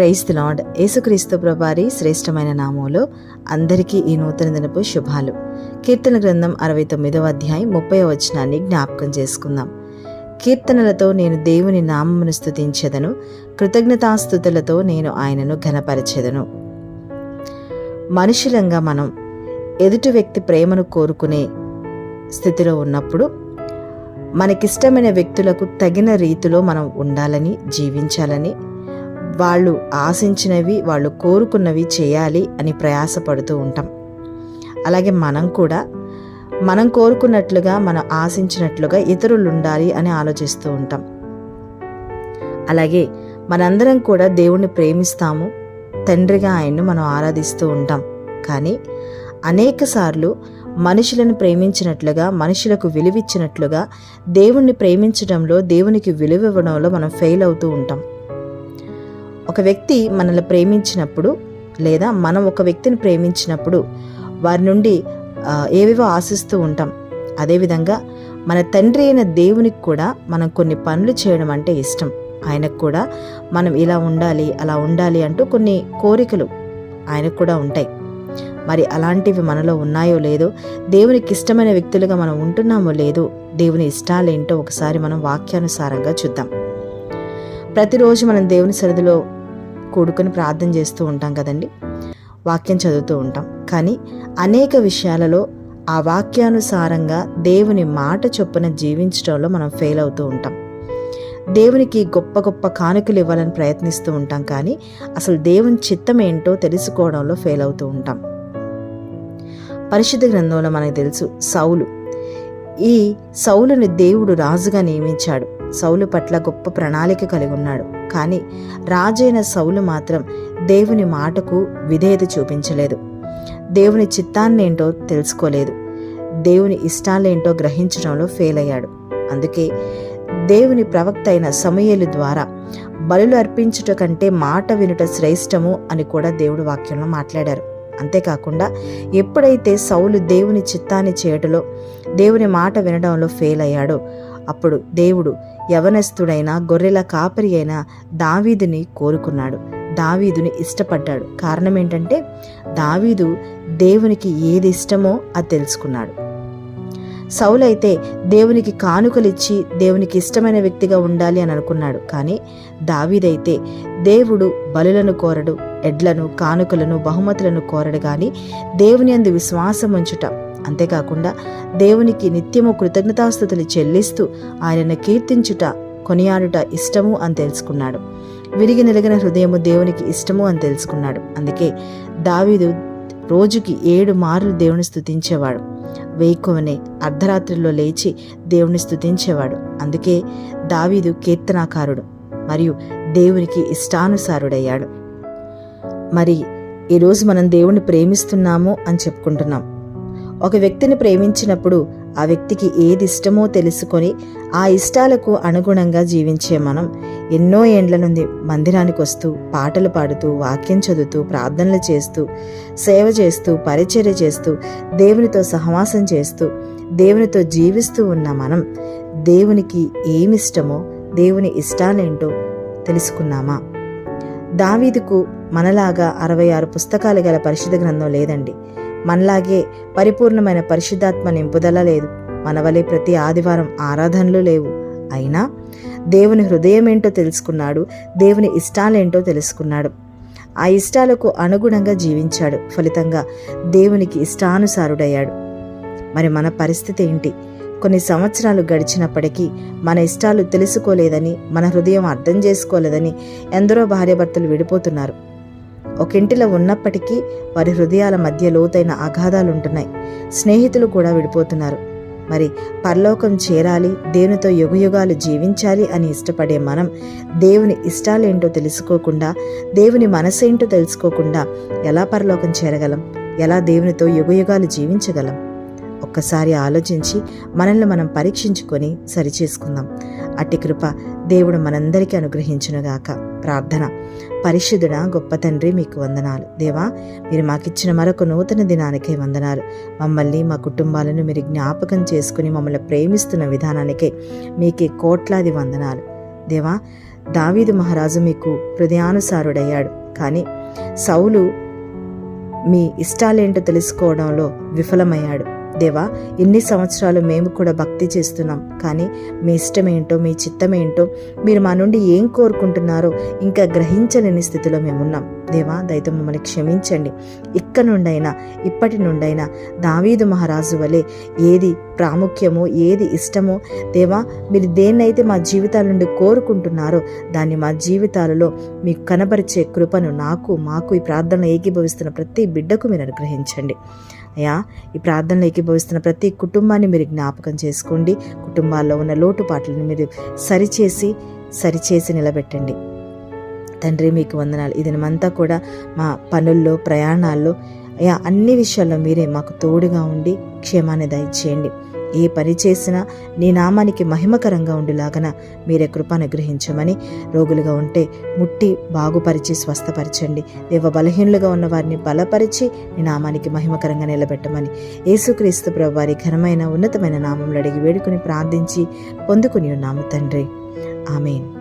Praise the lord. యేసుక్రీస్తు ప్రభారి శ్రేష్టమైన నామంలో అందరికీ ఈ నూతన దినపు శుభాలు. కీర్తన గ్రంథం అరవై తొమ్మిదవ అధ్యాయం ముప్పై వచనాన్ని జ్ఞాపకం చేసుకుందాం. కీర్తనలతో నేను దేవుని నామమును స్తుతించెదను కృతజ్ఞతాస్థుతులతో నేను ఆయనను ఘనపరచెదను. మనుషులంగా మనం ఎదుటి వ్యక్తి ప్రేమను కోరుకునే స్థితిలో ఉన్నప్పుడు మనకిష్టమైన వ్యక్తులకు తగిన రీతిలో మనం ఉండాలని జీవించాలని వాళ్ళు ఆశించినవి వాళ్ళు కోరుకున్నవి చేయాలి అని ప్రయాసపడుతూ ఉంటాం. అలాగే మనం కూడా మనం కోరుకున్నట్లుగా మనం ఆశించినట్లుగా ఇతరులు ఉండాలి అని ఆలోచిస్తూ ఉంటాం. అలాగే మనందరం కూడా దేవుణ్ణి ప్రేమిస్తాము తండ్రిగా ఆయన్ను మనం ఆరాధిస్తూ ఉంటాం. కానీ అనేక సార్లు మనుషులను ప్రేమించినట్లుగా మనుషులకు విలువిచ్చినట్లుగా దేవుణ్ణి ప్రేమించడంలో దేవునికి విలువ ఇవ్వడంలో మనం ఫెయిల్ అవుతూ ఉంటాం. ఒక వ్యక్తి మనల్ని ప్రేమించినప్పుడు లేదా మనం ఒక వ్యక్తిని ప్రేమించినప్పుడు వారి నుండి ఏవేవో ఆశిస్తూ ఉంటాం. అదేవిధంగా మన తండ్రి అయిన దేవునికి కూడా మనం కొన్ని పనులు చేయడం అంటే ఇష్టం. ఆయనకు కూడా మనం ఇలా ఉండాలి అలా ఉండాలి అంటూ కొన్ని కోరికలు ఆయనకు కూడా ఉంటాయి. మరి అలాంటివి మనలో ఉన్నాయో లేదో దేవునికి ఇష్టమైన వ్యక్తులుగా మనం ఉంటున్నామో లేదో దేవుని ఇష్టాలేంటో ఒకసారి మనం వాక్యానుసారంగా చూద్దాం. ప్రతిరోజు మనం దేవుని సరిధిలో కూడుకొని ప్రార్థన చేస్తూ ఉంటాం కదండి. వాక్యం చదువుతూ ఉంటాం. కానీ అనేక విషయాలలో ఆ వాక్యానుసారంగా దేవుని మాట చొప్పున జీవించడంలో మనం ఫెయిల్ అవుతూ ఉంటాం. దేవునికి గొప్ప గొప్ప కానుకలు ఇవ్వాలని ప్రయత్నిస్తూ ఉంటాం. కానీ అసలు దేవుని చిత్తం ఏంటో తెలుసుకోవడంలో ఫెయిల్ అవుతూ ఉంటాం. పరిశుద్ధ గ్రంథంలో మనకు తెలుసు సౌలు. ఈ సౌలుని దేవుడు రాజుగా నియమించాడు. సౌలు పట్ల గొప్ప ప్రణాళిక కలిగి ఉన్నాడు. కానీ రాజైన సౌలు మాత్రం దేవుని మాటకు విధేయత చూపించలేదు. దేవుని చిత్తాన్నేంటో తెలుసుకోలేదు. దేవుని ఇష్టాలేంటో గ్రహించడంలో ఫెయిల్ అయ్యాడు. అందుకే దేవుని ప్రవక్త అయిన సమయలు ద్వారా బలులు అర్పించుట కంటే మాట వినుట శ్రేష్టము అని కూడా దేవుడు వాక్యంలో మాట్లాడారు. అంతేకాకుండా ఎప్పుడైతే సౌలు దేవుని చిత్తాన్ని చేయటలో దేవుని మాట వినడంలో ఫెయిల్ అయ్యాడో అప్పుడు దేవుడు యవనస్తుడైన గొర్రెల కాపరి అయిన దావీదుని కోరుకున్నాడు. దావీదుని ఇష్టపడ్డాడు. కారణం ఏంటంటే దావీదు దేవునికి ఏది ఇష్టమో అది తెలుసుకున్నాడు. సౌలైతే దేవునికి కానుకలిచ్చి దేవునికి ఇష్టమైన వ్యక్తిగా ఉండాలి అని అనుకున్నాడు. కానీ దావీదైతే దేవుడు బలులను కోరడు ఎడ్లను కానుకలను బహుమతులను కోరడు కానీ దేవుని అందు విశ్వాసం ఉంచుట అంతేకాకుండా దేవునికి నిత్యము కృతజ్ఞతాస్థుతులు చెల్లిస్తూ ఆయనను కీర్తించుట కొనియాడుట ఇష్టము అని తెలుసుకున్నాడు. విరిగి నిలిగిన హృదయము దేవునికి ఇష్టము అని తెలుసుకున్నాడు. అందుకే దావీదు రోజుకి ఏడు మార్లు దేవుని స్థుతించేవాడు వేకువనే అర్ధరాత్రిలో లేచి దేవుని స్థుతించేవాడు అందుకే దావీదు కీర్తనాకారుడు మరియు దేవునికి ఇష్టానుసారుడయ్యాడు. మరి ఈరోజు మనం దేవుణ్ణి ప్రేమిస్తున్నాము అని చెప్పుకుంటున్నాం. ఒక వ్యక్తిని ప్రేమించినప్పుడు ఆ వ్యక్తికి ఏది ఇష్టమో తెలుసుకొని ఆ ఇష్టాలకు అనుగుణంగా జీవించే మనం ఎన్నో ఏండ్ల నుండి మందిరానికి వస్తూ పాటలు పాడుతూ వాక్యం చదువుతూ ప్రార్థనలు చేస్తూ సేవ చేస్తూ పరిచర్య చేస్తూ దేవునితో సహవాసం చేస్తూ దేవునితో జీవిస్తూ ఉన్న మనం దేవునికి ఏమిష్టమో దేవుని ఇష్టాలేంటో తెలుసుకున్నామా? దావీదుకు మనలాగా అరవై ఆరు పుస్తకాలు గల పరిశుద్ధ గ్రంథం లేదండి. మనలాగే పరిపూర్ణమైన పరిశుద్ధాత్మ నింపుదల లేదు. మన వలె ప్రతి ఆదివారం ఆరాధనలు లేవు. అయినా దేవుని హృదయం ఏంటో తెలుసుకున్నాడు దేవుని ఇష్టాలేంటో తెలుసుకున్నాడు. ఆ ఇష్టాలకు అనుగుణంగా జీవించాడు. ఫలితంగా దేవునికి ఇష్టానుసారుడయ్యాడు. మరి మన పరిస్థితి ఏంటి? కొన్ని సంవత్సరాలు గడిచినప్పటికీ మన ఇష్టాలు తెలుసుకోలేదని మన హృదయం అర్థం చేసుకోలేదని ఎందరో భార్యాభర్తలు విడిపోతున్నారు. ఒక ఇంటిలో ఉన్నప్పటికీ వారి హృదయాల మధ్య లోతైన అగాధాలు ఉంటున్నాయి స్నేహితులు కూడా విడిపోతున్నారు. మరి పరలోకం చేరాలి దేవునితో యుగయుగాలు జీవించాలి అని ఇష్టపడే మనం దేవుని ఇష్టాలేంటో తెలుసుకోకుండా దేవుని మనసేంటో తెలుసుకోకుండా ఎలా పరలోకం చేరగలం? ఎలా దేవునితో యుగయుగాలు జీవించగలం? ఒక్కసారి ఆలోచించి మనల్ని మనం పరీక్షించుకొని సరిచేసుకుందాం. అట్టి కృప దేవుడు మనందరికీ అనుగ్రహించునుగాక. ప్రార్థన. పరిశుద్ధుడ గొప్ప తండ్రి మీకు వందనాలు. దేవా మీరు మాకిచ్చిన మరొక నూతన దినానికే వందనాలు. మమ్మల్ని మా కుటుంబాలను మీరు జ్ఞాపకం చేసుకుని మమ్మల్ని ప్రేమిస్తున్న విధానానికే మీకే కోట్లాది వందనాలు. దేవా దావీదు మహారాజు మీకు హృదయానుసారుడయ్యాడు. కానీ సౌలు మీ ఇష్టాలేంటో తెలుసుకోవడంలో విఫలమయ్యాడు. దేవా ఇన్ని సంవత్సరాలు మేము కూడా భక్తి చేస్తున్నాం. కానీ మీ ఇష్టమేంటో మీ చిత్తమేంటో మీరు మా నుండి ఏం కోరుకుంటున్నారో ఇంకా గ్రహించలేని స్థితిలో మేమున్నాం. దేవా దయతో మమ్మల్ని క్షమించండి. ఇక్కడ నుండైనా ఇప్పటి నుండైనా దావీదు మహారాజు వలె ఏది ప్రాముఖ్యమో ఏది ఇష్టమో దేవా మీరు దేన్నైతే మా జీవితాల నుండి కోరుకుంటున్నారో దాన్ని మా జీవితాలలో మీకు కనబరిచే కృపను నాకు మాకు ఈ ప్రార్థనలో ఏకీభవిస్తున్న ప్రతి బిడ్డకు మీరు అనుగ్రహించండి. అయ్యా ఈ ప్రార్థనలో ఏకీభవిస్తున్న ప్రతి కుటుంబాన్ని మీరు జ్ఞాపకం చేసుకోండి. కుటుంబాల్లో ఉన్న లోటుపాట్లను మీరు సరిచేసి సరిచేసి నిలబెట్టండి. తండ్రి మీకు వందనాలు. ఈ దినమంతా కూడా మా పనుల్లో ప్రయాణాల్లో అన్ని విషయాల్లో మీరే మాకు తోడుగా ఉండి క్షేమాన్ని దయచేయండి. ఏ పని చేసినా నీ నామానికి మహిమకరంగా ఉండేలాగన మీరే కృప అనుగ్రహించమని రోగులుగా ఉంటే ముట్టి బాగుపరిచి స్వస్థపరచండి. దేవ బలహీనులుగా ఉన్న వారిని బలపరిచి నీ నామానికి మహిమకరంగా నిలబెట్టమని యేసుక్రీస్తు ప్రభు వారి ఘనమైన ఉన్నతమైన నామంలో అడిగి వేడుకుని ప్రార్థించి పొందుకుని ఉన్నాము తండ్రి. ఆమెన్.